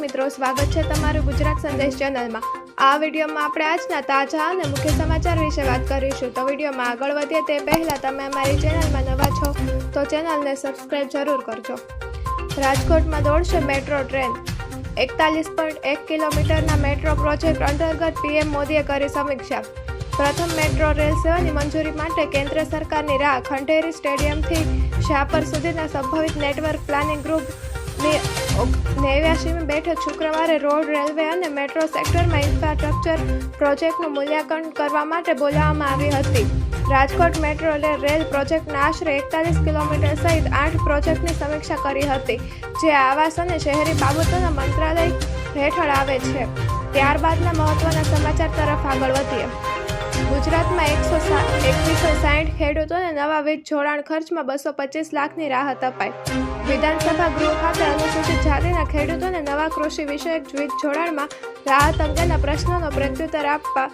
મિત્રો, સ્વાગત છે તમારું ગુજરાત સંદેશ ચેનલમાં. આ વિડીયોમાં આપણે આજના તાજા અને મુખ્ય સમાચાર વિશે વાત કરીશું. તો વિડીયોમાં આગળ વધીએ તે પહેલાં તમે અમારી ચેનલમાં નવા છો, તો ચેનલને સબસ્ક્રાઈબ જરૂર કરજો. રાજકોટમાં દોડશે મેટ્રો ટ્રેન. એકતાલીસ પોઈન્ટ એક કિલોમીટરના મેટ્રો પ્રોજેક્ટ અંતર્ગત પીએમ મોદીએ કરી સમીક્ષા. પ્રથમ મેટ્રો રેલ સેવાની મંજૂરી માટે કેન્દ્ર સરકારની રાહ ખંડેરી સ્ટેડિયમથી શાપર સુધીના સંભવિત નેટવર્ક પ્લાનિંગ ગ્રુપની નેવ્યાસીમી બેઠક શુક્રવારે રોડ, રેલવે અને મેટ્રો સેક્ટરમાં ઇન્ફ્રાસ્ટ્રક્ચર પ્રોજેક્ટનું મૂલ્યાંકન કરવા માટે બોલાવવામાં આવી હતી. રાજકોટ મેટ્રો રેલ પ્રોજેક્ટના આશરે એકતાલીસ કિલોમીટર સહિત આઠ પ્રોજેક્ટની સમીક્ષા કરી હતી, જે આવાસ અને શહેરી બાબતોના મંત્રાલય હેઠળ આવે છે. ત્યારબાદના મહત્વના સમાચાર તરફ આગળ વધીએ. ગુજરાતમાં એકસો એકવીસો સાઠ ખેડૂતોને નવા વીજ જોડાણ ખર્ચમાં બસો પચીસ લાખની રાહત અપાઈ. વિધાનસભા ગૃહ ખાતે અનુસૂચિત જાતિના ખેડૂતોને નવા કૃષિ વિષયક વીજ જોડાણમાં રાહત અંગેના પ્રશ્નોનો પ્રત્યુત્તર આપવા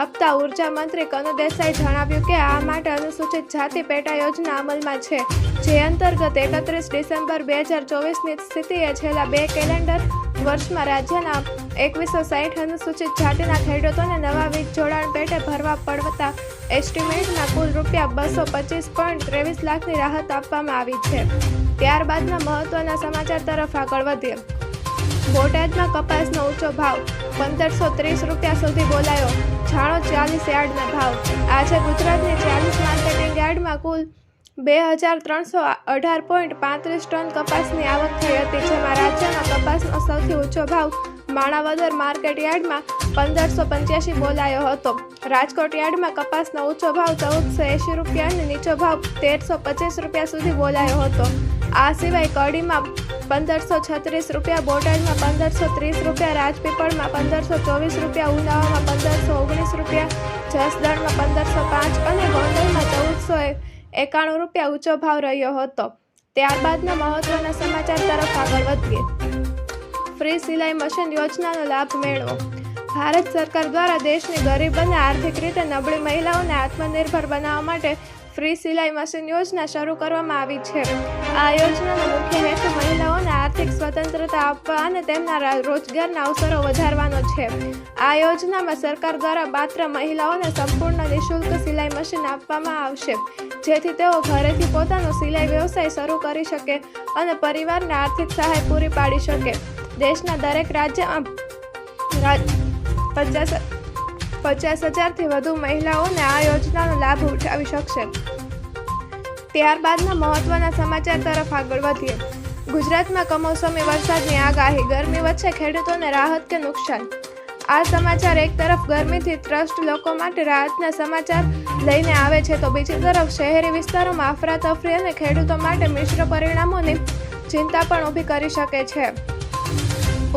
આપતા ઊર્જા મંત્રી કનુ દેસાઈ જણાવ્યું કે આ માટે અનુસૂચિત જાતિ પેટા યોજના અમલમાં છે, જે અંતર્ગત એકત્રીસ ડિસેમ્બર બે હજાર ચોવીસની સ્થિતિએ છેલ્લા બે કેલેન્ડર વર્ષમાં રાજ્યના એકવીસો સાહીઠ અનુસૂચિત જાતિના ખેડૂતોને નવા વીજ જોડાણ પેટે ભરવા પડતા એસ્ટિમેટના કુલ રૂપિયા બસો પચીસ પોઈન્ટ ત્રેવીસ લાખની રાહત આપવામાં આવી છે. ત્યારબાદના મહત્વના સમાચાર તરફ આગળ વધીએ. બોટાદમાં કપાસનો ઊંચો ભાવ, પંદરસો ત્રીસ રૂપિયા સુધી બોલાયો. જાણો ચાલીસ યાર્ડના ભાવ. આજે ગુજરાતની ચાલીસ માર્કેટિંગ યાર્ડમાં કુલ બે હજાર ત્રણસો અઢાર પોઈન્ટ પાંત્રીસ ટન કપાસની આવક થઈ હતી, જેમાં રાજ્યમાં કપાસનો સૌથી ઊંચો ભાવ માણાવદર માર્કેટ યાર્ડમાં પંદરસો પંચ્યાસી બોલાયો હતો. રાજકોટ યાર્ડમાં કપાસનો ઊંચો ભાવ ચૌદસો એંશી રૂપિયા અને નીચો ભાવ તેરસો પચીસ રૂપિયા સુધી બોલાયો હતો. આ સિવાય કડીમાં પંદરસો છત્રીસ રૂપિયા, બોટાદમાં પંદરસો ત્રીસ રૂપિયા, રાજપીપળમાં પંદરસો ચોવીસ રૂપિયા, ઉનાવામાં પંદરસો ઓગણીસ રૂપિયા, જસદણમાં પંદરસો પાંચ અને ગોંડલમાં ચૌદસો એકાણું રૂપિયા ઊંચો ભાવ રહ્યો હતો. ત્યારબાદના મહત્વના સમાચાર તરફ આગળ વધીએ. ફ્રી સિલાઈ મશીન યોજનાનો લાભ મેળવો. ભારત સરકાર દ્વારા દેશની ગરીબ અને આર્થિક રીતે નબળી મહિલાઓને આત્મનિર્ભર બનાવવા માટે ફ્રી સિલાઈ મશીન યોજના શરૂ કરવામાં આવી છે. આ યોજનાનો મુખ્ય હેતુ મહિલાઓને આર્થિક સ્વતંત્રતા આપવા અને તેમના રોજગારના અવસરો વધારવાનો છે. આ યોજનામાં સરકાર દ્વારા માત્ર મહિલાઓને સંપૂર્ણ નિઃશુલ્ક સિલાઈ મશીન આપવામાં આવશે, જેથી તેઓ ઘરેથી પોતાનો સિલાઈ વ્યવસાય શરૂ કરી શકે અને પરિવારને આર્થિક સહાય પૂરી પાડી શકે. દેશના દરેક રાજ્યમાં પચાસ પચાસ હજારથી વધુ મહિલાઓને આ યોજનાનો લાભ ઉઠાવી શકશે. ત્યારબાદના મહત્વના સમાચાર તરફ આગળ વધીએ. ગુજરાતમાં કમોસમી વરસાદની આગાહી, ગરમી વચ્ચે ખેડૂતોને રાહત કે નુકસાન? આ સમાચાર એક તરફ ગરમીથી ત્રસ્ત લોકો માટે રાહતના સમાચાર લઈને આવે છે, તો બીજી તરફ શહેરી વિસ્તારોમાં અફરાતફરી અને ખેડૂતો માટે મિશ્ર પરિણામોની ચિંતા પણ ઊભી કરી શકે છે.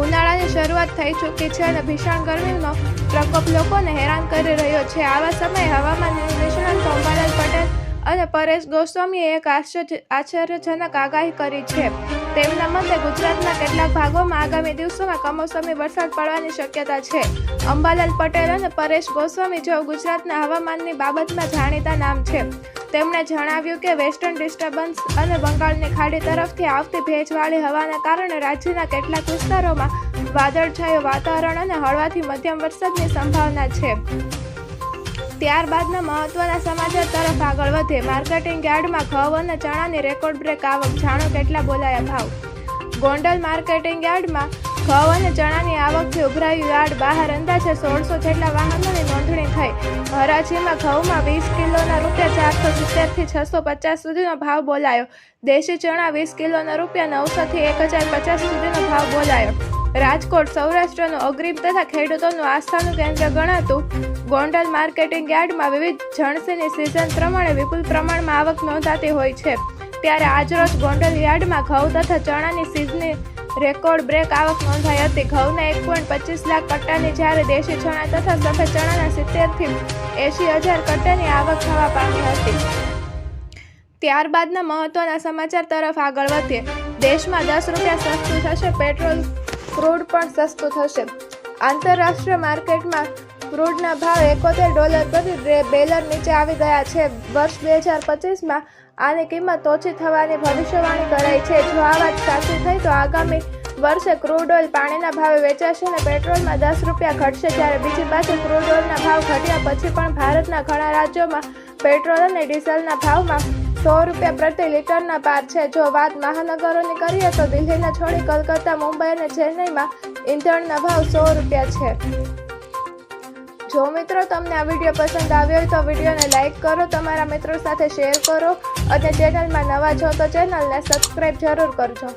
ઉનાળાની શરૂઆત થઈ ચૂકી છે અને ભીષણ ગરમીનો પ્રકોપ લોકોને હેરાન કરી રહ્યો છે. આવા સમયે હવામાન નિષ્ણાત અંબાલાલ પટેલ અને પરેશ ગોસ્વામીએ એક આશ્ચર્યજનક આગાહી કરી છે. તેમના મતે ગુજરાતના કેટલાક ભાગોમાં આગામી દિવસોમાં કમોસમી વરસાદ પડવાની શક્યતા છે. અંબાલાલ પટેલ અને પરેશ ગોસ્વામી જેઓ ગુજરાતના હવામાનની બાબતમાં જાણીતા નામ છે. તેમણે જણાવ્યું કે વેસ્ટર્ન ડિસ્ટર્બન્સ અને બંગાળની ખાડી તરફથી આવતી ભેજવાળી હવાના કારણે રાજ્યના કેટલાક વિસ્તારોમાં વાદળછાયું વાતાવરણ અને હળવાથી મધ્યમ વરસાદની સંભાવના છે. ત્યારબાદના મહત્વના સમાચાર તરફ આગળ વધે. માર્કેટિંગ યાર્ડમાં ઘઉં અને ચણાની રેકોર્ડ બ્રેક આવક. જાણો કેટલા બોલાયા ભાવ? ગોંડલ માર્કેટિંગ યાર્ડમાં ઘઉં અને ચણાની આવકથી ઉભરાયું યાર્ડ. બહાર અંદાજે સોળસો જેટલા વાહનોની નોંધણી થઈ. હરાજીમાં ઘઉંમાં વીસ કિલોના રૂપિયા ચારસો સિત્તેરથી છસો પચાસ સુધીનો ભાવ બોલાયો. દેશી ચણા વીસ કિલોના રૂપિયા નવસોથી એક હજાર પચાસ સુધીનો ભાવ બોલાયો. રાજકોટ સૌરાષ્ટ્રનું અગ્રીમ તથા ખેડૂતોનું આસ્થાનું કેન્દ્ર ગણાતું ગોંડલ માર્કેટિંગ યાર્ડમાં વિવિધ જણસીની સિઝન પ્રમાણે વિપુલ પ્રમાણમાં આવક નોંધાતી હોય છે. ત્યારે આજરોજ ગોંડલ યાર્ડમાં ઘઉં તથા ચણાની સિઝની રેકોર્ડ બ્રેક આવક નોંધાઈ હતી. ઘઉંના એક પોઈન્ટ પચીસ લાખ કટ્ટાની જ્યારે દેશી ચણા તથા સફેદ ચણાના સિત્તેરથી એંશી હજાર કટ્ટાની આવક થવા પામી હતી. ત્યારબાદના મહત્વના સમાચાર તરફ આગળ વધીએ. દેશમાં દસ રૂપિયા સસ્તું થશે પેટ્રોલ ક્રૂડ પણ સસ્તું થશે. આંતરરાષ્ટ્રીય માર્કેટમાં ક્રૂડના ભાવ એકોતેર ડોલર પ્રતિ બેલર નીચે આવી ગયા છે. વર્ષ બે હજાર પચીસમાં આની કિંમત ઓછી થવાની ભવિષ્યવાણી કરાઈ છે. જો આ વાત સાચી થઈ તો આગામી વર્ષે ક્રૂડ ઓઇલ પાણીના ભાવે વેચાશે અને પેટ્રોલમાં દસ રૂપિયા ઘટશે જ્યારે બીજી બાજુ ક્રૂડ ઓઇલના ભાવ ઘટ્યા પછી પણ ભારતના ઘણા રાજ્યોમાં પેટ્રોલ અને ડીઝલના ભાવમાં સો રૂપિયા પ્રતિ લીટરના પાર છે. જો વાત મહાનગરોની કરીએ તો દિલ્હીને છોડી કલકત્તા, મુંબઈ અને ચેન્નઈમાં ઈંધણના ભાવ સો રૂપિયા છે. જો મિત્રો તમને આ વીડિયો પસંદ આવ્યો હોય તો વિડીયોને લાઇક કરો, તમારા મિત્રો સાથે શેર કરો અને ચેનલમાં નવા છો તો ચેનલને સબસ્ક્રાઈબ જરૂર કરજો.